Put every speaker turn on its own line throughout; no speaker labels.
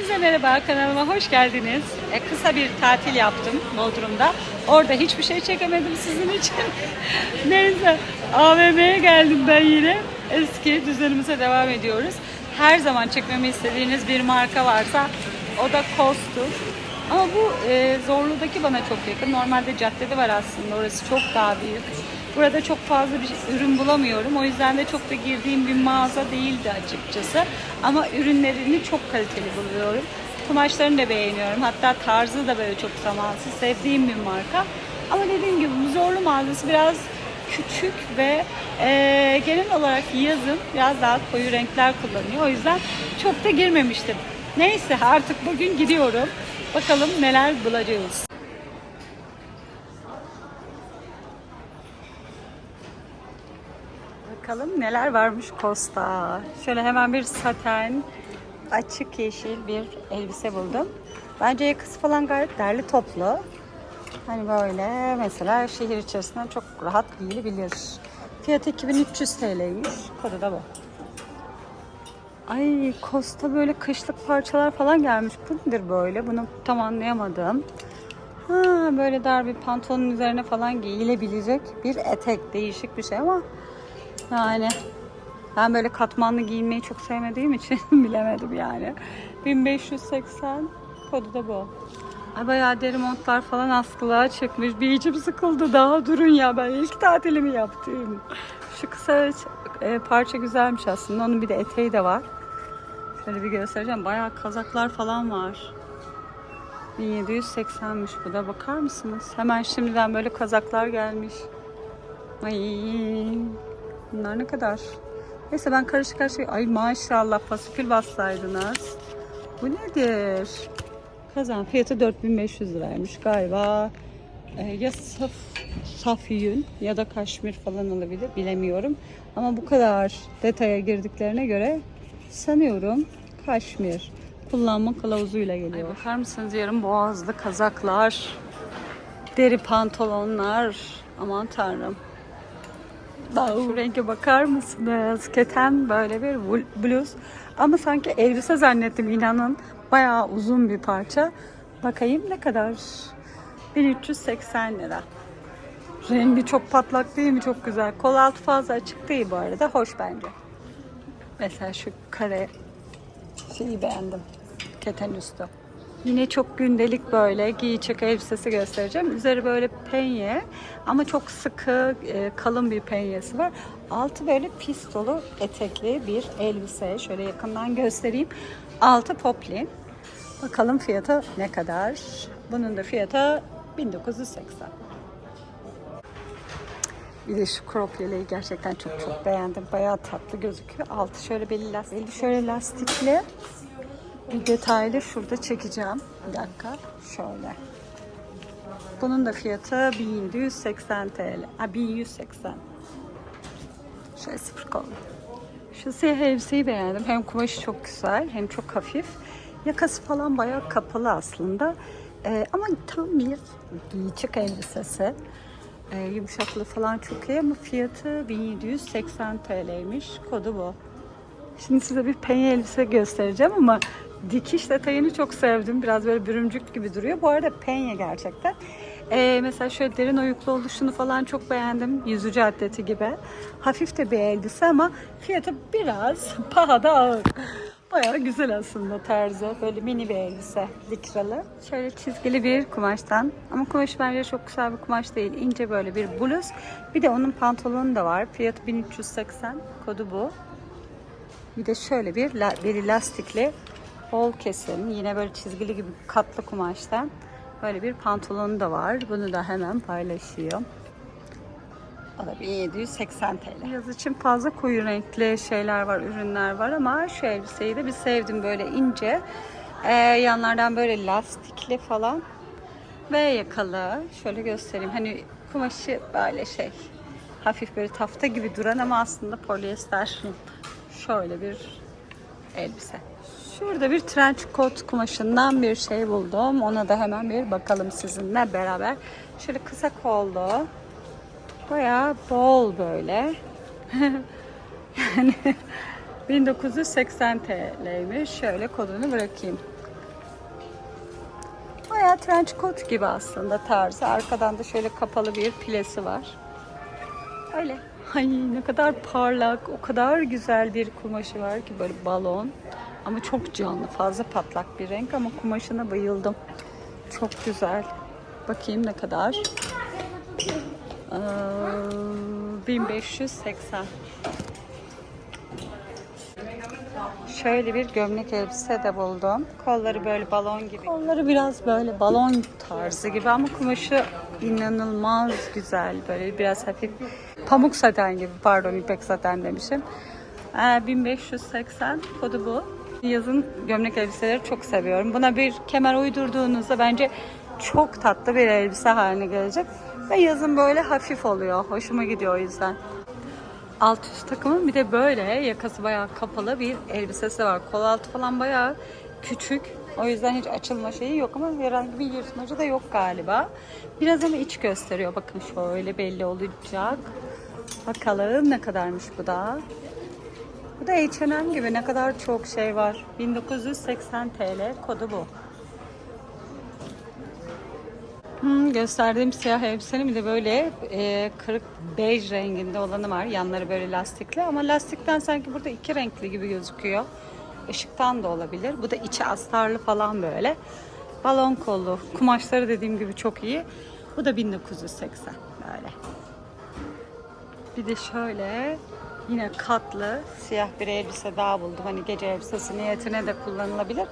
Hepinize merhaba kanalıma hoş geldiniz. E, kısa bir tatil yaptım Bodrum'da. Orada hiçbir şey çekemedim sizin için. Neyse AVM'ye geldim ben yine. Eski düzenimize devam ediyoruz. Her zaman çekmemi istediğiniz bir marka varsa o da Kostur. Ama bu e, Zorlu'daki bana çok yakın. Normalde caddede var aslında. Orası çok daha büyük. Burada çok fazla bir ürün bulamıyorum. O yüzden de çok da girdiğim bir mağaza değildi açıkçası. Ama ürünlerini çok kaliteli buluyorum. Kumaşlarını da beğeniyorum. Hatta tarzı da böyle çok zamansız. Sevdiğim bir marka. Ama dediğim gibi bu Zorlu mağazası biraz küçük ve e, genel olarak yazın biraz daha koyu renkler kullanıyor. O yüzden çok da girmemiştim. Neyse artık bugün gidiyorum. Bakalım neler bulacağız. Bakalım neler varmış Costa. Şöyle hemen bir saten açık yeşil bir elbise buldum. Bence yakası falan gayet derli toplu. Hani böyle mesela şehir içerisinden çok rahat giyilebilir. Fiyatı 2300 TL'ymiş. Kodu da bu. Ay Costa böyle kışlık parçalar falan gelmiş. Bu nedir böyle? Bunu tam anlayamadım. Ha, böyle dar bir pantolonun üzerine falan giyilebilecek bir etek. Değişik bir şey ama yani ben böyle katmanlı giyinmeyi çok sevmediğim için bilemedim yani. 1580 kodu da bu. Ay bayağı deri montlar falan askılığa çıkmış. Bir içim sıkıldı daha durun ya ben ilk tatilimi yaptım. Şu kısa e, parça güzelmiş aslında. Onun bir de eteği de var. Şöyle bir göstereceğim. Bayağı kazaklar falan var. 1780'miş bu da bakar mısınız? Hemen şimdiden böyle kazaklar gelmiş. Ay bunlar ne kadar? Neyse ben karışık karışık. Ay maşallah fasikül bassaydınız. Bu nedir? Kazan fiyatı 4500 liraymış galiba. Ee, ya saf, saf yün ya da kaşmir falan olabilir bilemiyorum. Ama bu kadar detaya girdiklerine göre sanıyorum kaşmir kullanma kılavuzuyla geliyor. Ay bakar mısınız yarım boğazlı kazaklar, deri pantolonlar. Aman tanrım. Şu renge bakar mısınız? Keten böyle bir bluz. Ama sanki elbise zannettim inanın. Bayağı uzun bir parça. Bakayım ne kadar? 1380 lira. Rengi çok patlak değil mi? Çok güzel. Kol altı fazla açık değil bu arada. Hoş bence. Mesela şu kare şeyi beğendim. Keten üstü. Yine çok gündelik böyle giyecek elbisesi göstereceğim. Üzeri böyle penye ama çok sıkı e, kalın bir penyesi var. Altı böyle pistolu etekli bir elbise. Şöyle yakından göstereyim. Altı poplin. Bakalım fiyatı ne kadar? Bunun da fiyatı 1980. Bir de şu crop yeleği gerçekten çok çok beğendim. Bayağı tatlı gözüküyor. Altı şöyle belli lastik. Belli şöyle lastikli. Bir detaylı şurada çekeceğim. Bir dakika. Şöyle. Bunun da fiyatı 1780 TL. Ha 1180. Şöyle sıfır kollu. Şu siyah elbiseyi beğendim. Hem kumaşı çok güzel hem çok hafif. Yakası falan bayağı kapalı aslında. Ee, ama tam bir giyecek elbisesi. Ee, yumuşaklığı falan çok iyi ama fiyatı 1780 TL'ymiş. Kodu bu. Şimdi size bir penye elbise göstereceğim ama dikiş detayını çok sevdim. Biraz böyle bürümcük gibi duruyor. Bu arada penye gerçekten. Ee, mesela şöyle derin oyuklu oluşunu falan çok beğendim. Yüzücü atleti gibi. Hafif de bir elbise ama fiyatı biraz pahada ağır. Bayağı güzel aslında tarzı. Böyle mini bir elbise. Likralı. Şöyle çizgili bir kumaştan. Ama kumaş bence çok güzel bir kumaş değil. İnce böyle bir bluz. Bir de onun pantolonu da var. Fiyatı 1380. Kodu bu. Bir de şöyle bir bir lastikli bol kesim. Yine böyle çizgili gibi katlı kumaştan. Böyle bir pantolonu da var. Bunu da hemen paylaşıyor. O da 1780 TL. Yaz için fazla koyu renkli şeyler var, ürünler var ama şu elbiseyi de bir sevdim böyle ince. Ee, yanlardan böyle lastikli falan ve yakalı. Şöyle göstereyim. Hani kumaşı böyle şey hafif böyle tafta gibi duran ama aslında polyester şöyle bir elbise. Şurada bir trench coat kumaşından bir şey buldum. Ona da hemen bir bakalım sizinle beraber. Şöyle kısa kollu. Bayağı bol böyle. yani 1980 TL'ymiş. Şöyle kodunu bırakayım. bayağı trench coat gibi aslında tarzı. Arkadan da şöyle kapalı bir pilesi var. Öyle. Ay ne kadar parlak, o kadar güzel bir kumaşı var ki böyle balon. Ama çok canlı, fazla patlak bir renk ama kumaşına bayıldım. Çok güzel. Bakayım ne kadar. Ee, 1580. Şöyle bir gömlek elbise de buldum. Kolları böyle balon gibi. Kolları biraz böyle balon tarzı gibi ama kumaşı inanılmaz güzel. Böyle biraz hafif pamuk saten gibi pardon ipek saten demişim. Ee, 1580 kodu bu. Yazın gömlek elbiseleri çok seviyorum. Buna bir kemer uydurduğunuzda bence çok tatlı bir elbise haline gelecek. Ve yazın böyle hafif oluyor. Hoşuma gidiyor o yüzden. Alt üst takımın bir de böyle yakası bayağı kapalı bir elbisesi var. Kol altı falan bayağı küçük. O yüzden hiç açılma şeyi yok ama herhangi bir yırtmacı da yok galiba. Biraz ama iç gösteriyor. Bakın şöyle belli olacak. Bakalım ne kadarmış bu da. Bu da H&M gibi ne kadar çok şey var. 1980 TL kodu bu. Hmm, gösterdiğim siyah elbisenin bir de böyle e, kırık bej renginde olanı var. Yanları böyle lastikli ama lastikten sanki burada iki renkli gibi gözüküyor. Işıktan da olabilir. Bu da içi astarlı falan böyle. Balon kollu. Kumaşları dediğim gibi çok iyi. Bu da 1980 böyle. Bir de şöyle yine katlı siyah bir elbise daha buldum. Hani gece elbisesi niyetine de kullanılabilir.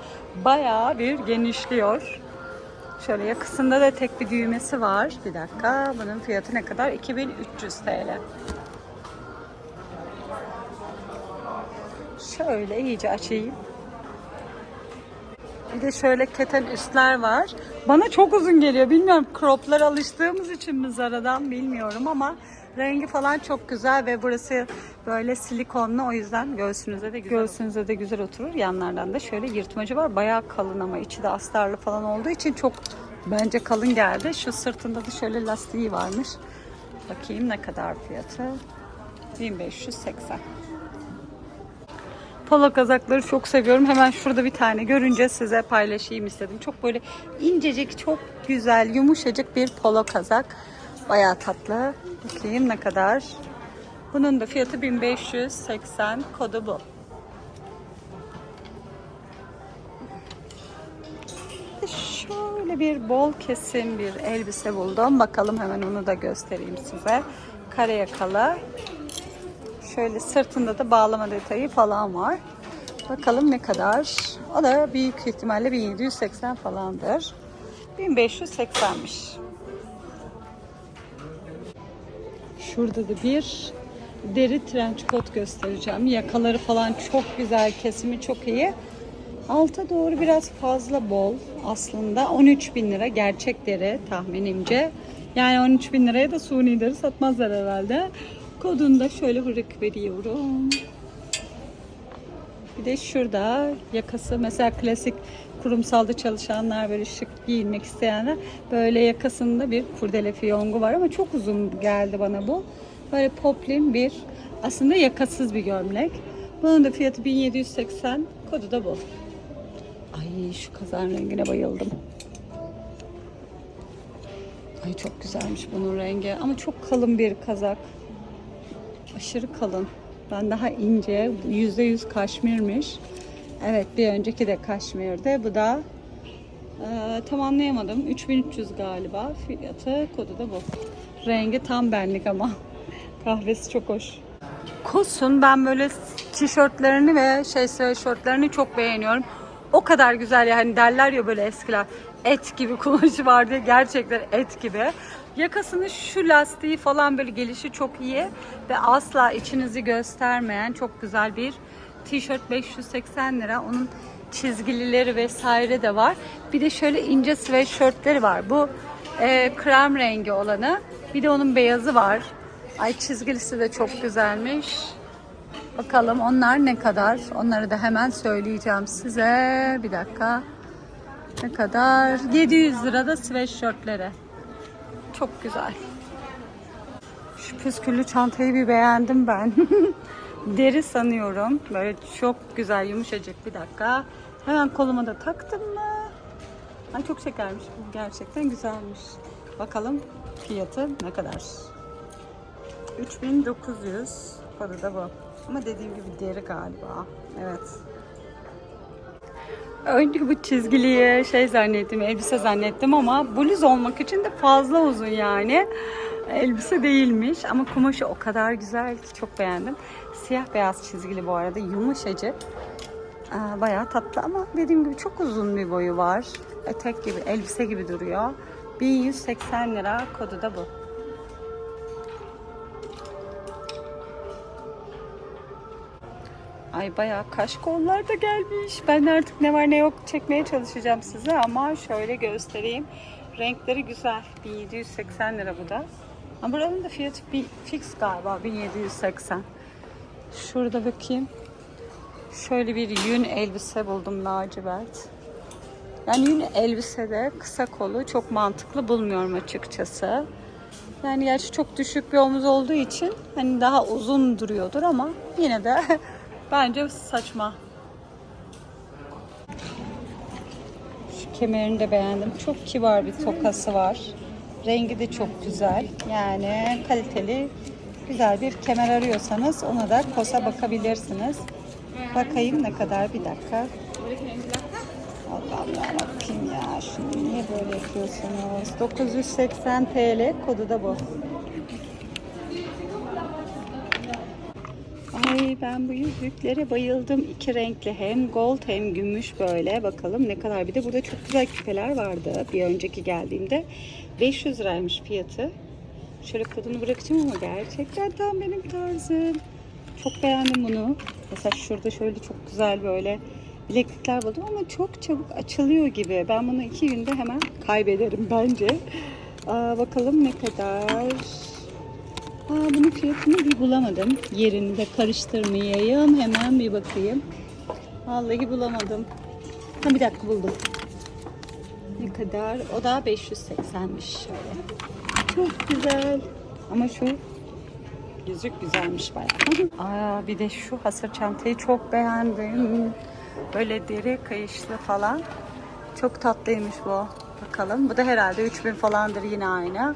Bayağı bir genişliyor. Şöyle yakasında da tek bir düğmesi var. Bir dakika. Bunun fiyatı ne kadar? 2300 TL. Şöyle iyice açayım. Bir de şöyle keten üstler var. Bana çok uzun geliyor. Bilmiyorum croplar alıştığımız için mi Zara'dan bilmiyorum ama rengi falan çok güzel ve burası böyle silikonlu o yüzden göğsünüze de güzel göğsünüze de güzel oturur. Yanlardan da şöyle yırtmacı var. Bayağı kalın ama içi de astarlı falan olduğu için çok bence kalın geldi. Şu sırtında da şöyle lastiği varmış. Bakayım ne kadar fiyatı. 1580. Polo kazakları çok seviyorum. Hemen şurada bir tane görünce size paylaşayım istedim. Çok böyle incecik, çok güzel, yumuşacık bir polo kazak. Bayağı tatlı. Bakayım ne kadar. Bunun da fiyatı 1580. Kodu bu. Şöyle bir bol kesim bir elbise buldum. Bakalım hemen onu da göstereyim size. Kare yakalı. Şöyle sırtında da bağlama detayı falan var. Bakalım ne kadar. O da büyük ihtimalle 1780 falandır. 1580'miş. Şurada da bir deri trench coat göstereceğim. Yakaları falan çok güzel, kesimi çok iyi. Alta doğru biraz fazla bol aslında. 13 bin lira gerçek deri tahminimce. Yani 13 bin liraya da suni deri satmazlar herhalde. Kodunu da şöyle hırık veriyorum. Bir de şurada yakası mesela klasik kurumsalda çalışanlar böyle şık giyinmek isteyenler böyle yakasında bir kurdele fiyongu var ama çok uzun geldi bana bu. Böyle poplin bir aslında yakasız bir gömlek. Bunun da fiyatı 1780 kodu da bu. Ay şu kazan rengine bayıldım. Ay çok güzelmiş bunun rengi ama çok kalın bir kazak. Aşırı kalın. Ben daha ince, yüzde yüz kaşmirmiş. Evet bir önceki de kaşmirdi. Bu da e, tam anlayamadım. 3300 galiba. Fiyatı kodu da bu. Rengi tam benlik ama. Kahvesi çok hoş. Kosun ben böyle tişörtlerini ve şey sweatshirtlerini çok beğeniyorum. O kadar güzel yani derler ya böyle eskiler et gibi kumaşı var diye gerçekten et gibi. Yakasının şu lastiği falan böyle gelişi çok iyi ve asla içinizi göstermeyen çok güzel bir tişört 580 lira. Onun çizgilileri vesaire de var. Bir de şöyle ince sweatshirtleri var. Bu e, krem rengi olanı. Bir de onun beyazı var. Ay çizgilisi de çok güzelmiş. Bakalım onlar ne kadar? Onları da hemen söyleyeceğim size. Bir dakika. Ne kadar? 700 lira da sweatshirtleri. Çok güzel. Şu püsküllü çantayı bir beğendim ben. Deri sanıyorum. Böyle çok güzel yumuşacık bir dakika. Hemen koluma da taktım mı? Ay çok şekermiş. Bu gerçekten güzelmiş. Bakalım fiyatı ne kadar? 3900 para da bu. Ama dediğim gibi diğeri galiba. Evet. Önce bu çizgiliyi şey zannettim, elbise zannettim ama bluz olmak için de fazla uzun yani. Elbise değilmiş ama kumaşı o kadar güzel ki çok beğendim. Siyah beyaz çizgili bu arada yumuşacık. Bayağı tatlı ama dediğim gibi çok uzun bir boyu var. Etek gibi, elbise gibi duruyor. 1180 lira kodu da bu. Ay bayağı kaş kollar da gelmiş. Ben artık ne var ne yok çekmeye çalışacağım size ama şöyle göstereyim. Renkleri güzel. 1780 lira bu da. Ama buranın da fiyatı bir fix galiba 1780. Şurada bakayım. Şöyle bir yün elbise buldum lacivert. Yani yün elbisede kısa kolu çok mantıklı bulmuyorum açıkçası. Yani gerçi çok düşük bir omuz olduğu için hani daha uzun duruyordur ama yine de bence saçma. Şu kemerini de beğendim. Çok kibar bir tokası var. Rengi de çok güzel. Yani kaliteli güzel bir kemer arıyorsanız ona da kosa bakabilirsiniz. Bakayım ne kadar bir dakika. Allah'ım yarabbim ya şimdi niye böyle yapıyorsunuz? 980 TL kodu da bu. Ay ben bu yüzüklere bayıldım. İki renkli hem gold hem gümüş böyle. Bakalım ne kadar. Bir de burada çok güzel küpeler vardı bir önceki geldiğimde. 500 liraymış fiyatı. Şöyle kodunu bırakacağım ama gerçekten tam benim tarzım. Çok beğendim bunu. Mesela şurada şöyle çok güzel böyle bileklikler buldum ama çok çabuk açılıyor gibi. Ben bunu iki günde hemen kaybederim bence. Aa, bakalım ne kadar. Aa, bunun fiyatını bir bulamadım. Yerini de karıştırmayayım. Hemen bir bakayım. Vallahi bulamadım. Ha bir dakika buldum. Ne kadar? O da 580'miş şöyle. Çok güzel. Ama şu yüzük güzelmiş bayağı. Aa, bir de şu hasır çantayı çok beğendim. Böyle deri kayışlı falan. Çok tatlıymış bu. Bakalım. Bu da herhalde 3000 falandır yine aynı.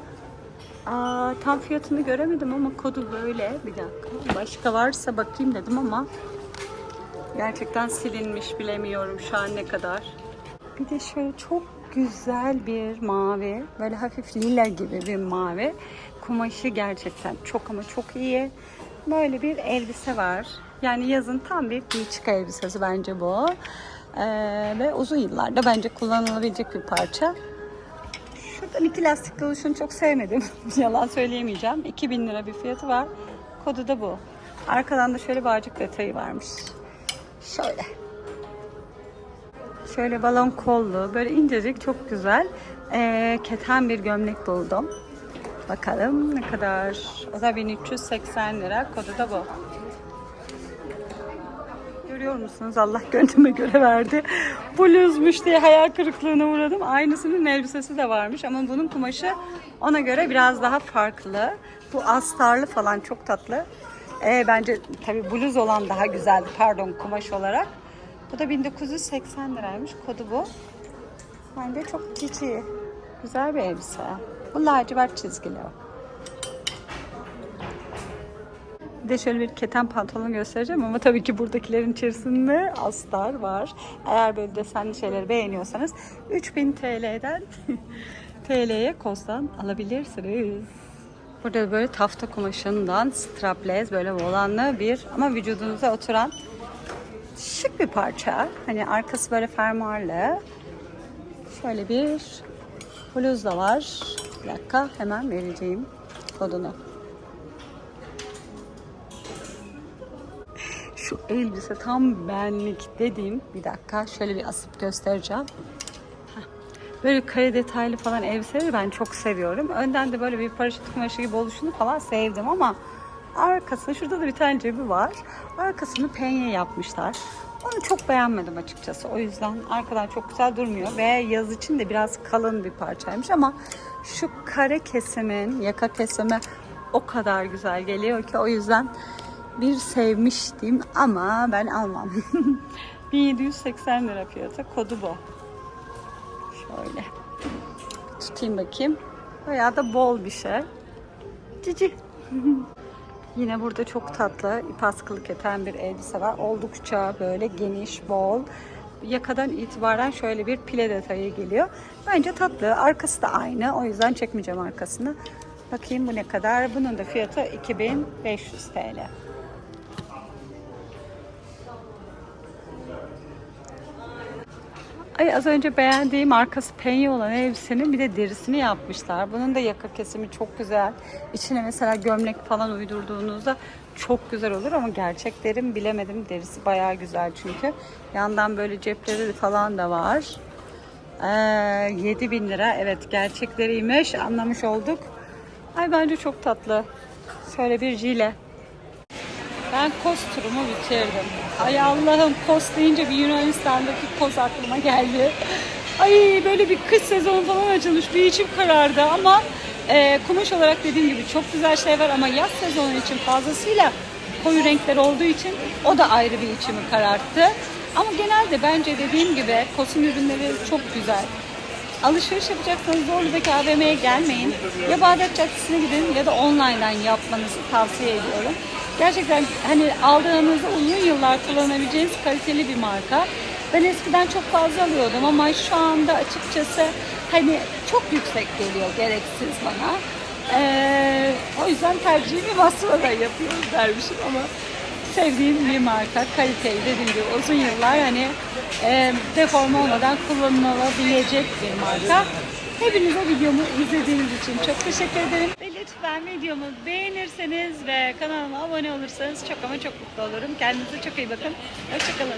Aa, tam fiyatını göremedim ama kodu böyle. Bir dakika. Başka varsa bakayım dedim ama gerçekten silinmiş bilemiyorum şu an ne kadar. Bir de şöyle çok güzel bir mavi. Böyle hafif lila gibi bir mavi. Kumaşı gerçekten çok ama çok iyi. Böyle bir elbise var. Yani yazın tam bir beach elbisesi bence bu. Ee, ve uzun yıllarda bence kullanılabilecek bir parça. Şuradan iki lastikli oluşunu çok sevmedim. Yalan söyleyemeyeceğim. 2000 lira bir fiyatı var. Kodu da bu. Arkadan da şöyle bağcık detayı varmış. Şöyle. Şöyle balon kollu, böyle incecik çok güzel. Ee, keten bir gömlek buldum. Bakalım ne kadar. O da 1380 lira. Kodu da bu. Görüyor musunuz? Allah gönlüme göre verdi. Bluzmuş diye hayal kırıklığına uğradım. Aynısının elbisesi de varmış ama bunun kumaşı ona göre biraz daha farklı. Bu astarlı falan çok tatlı. Ee, bence tabii bluz olan daha güzeldi pardon kumaş olarak. Bu da 1980 liraymış. Kodu bu. Bence çok cici. Güzel bir elbise. Bu lacivert çizgili o. Bir de şöyle bir keten pantolon göstereceğim ama tabii ki buradakilerin içerisinde astar var. Eğer böyle desenli şeyleri beğeniyorsanız 3000 TL'den TL'ye kostan alabilirsiniz. Burada böyle tafta kumaşından strapless böyle volanlı bir ama vücudunuza oturan şık bir parça. Hani arkası böyle fermuarlı. Şöyle bir bluz da var. Bir dakika hemen vereceğim kodunu. Şu elbise tam benlik dediğim bir dakika şöyle bir asıp göstereceğim. Böyle kare detaylı falan elbiseleri ben çok seviyorum. Önden de böyle bir paraşüt kumaşı gibi oluşunu falan sevdim ama arkasında şurada da bir tane cebi var. Arkasını penye yapmışlar. Onu çok beğenmedim açıkçası. O yüzden arkadan çok güzel durmuyor ve yaz için de biraz kalın bir parçaymış ama şu kare kesimin, yaka kesimi o kadar güzel geliyor ki o yüzden bir sevmiştim ama ben almam. 1780 lira fiyatı. Kodu bu. Böyle. Tutayım bakayım. Bayağı da bol bir şey. Cici. Yine burada çok tatlı ip askılı keten bir elbise var. Oldukça böyle geniş, bol. Yakadan itibaren şöyle bir pile detayı geliyor. Bence tatlı. Arkası da aynı. O yüzden çekmeyeceğim arkasını. Bakayım bu ne kadar. Bunun da fiyatı 2500 TL. Ay az önce beğendiğim arkası penye olan elbisenin bir de derisini yapmışlar. Bunun da yaka kesimi çok güzel. İçine mesela gömlek falan uydurduğunuzda çok güzel olur ama gerçek derim bilemedim. Derisi bayağı güzel çünkü. Yandan böyle cepleri falan da var. Ee, 7000 lira. Evet gerçekleriymiş. Anlamış olduk. Ay bence çok tatlı. Şöyle bir jile. Ben kos turumu bitirdim. Ay Allah'ım kos deyince bir Yunanistan'daki kos aklıma geldi. Ay böyle bir kış sezonu falan açılmış. Bir içim karardı ama e, kumaş olarak dediğim gibi çok güzel şey var ama yaz sezonu için fazlasıyla koyu renkler olduğu için o da ayrı bir içimi kararttı. Ama genelde bence dediğim gibi kosun ürünleri çok güzel. Alışveriş yapacaksanız Zorlu'daki AVM'ye gelmeyin. Ya Bağdat Caddesi'ne gidin ya da online'dan yapmanızı tavsiye ediyorum. Gerçekten hani aldığınızda uzun yıllar kullanabileceğiniz kaliteli bir marka. Ben eskiden çok fazla alıyordum ama şu anda açıkçası hani çok yüksek geliyor gereksiz bana. Ee, o yüzden tercihimi Basra'da yapıyorum dermişim ama sevdiğim bir marka. Kaliteli dediğim gibi uzun yıllar hani e, deforme olmadan kullanılabilecek bir marka. Hepinize videomu izlediğiniz için çok teşekkür ederim. Lütfen videomu beğenirseniz ve kanalıma abone olursanız çok ama çok mutlu olurum. Kendinize çok iyi bakın. Hoşçakalın.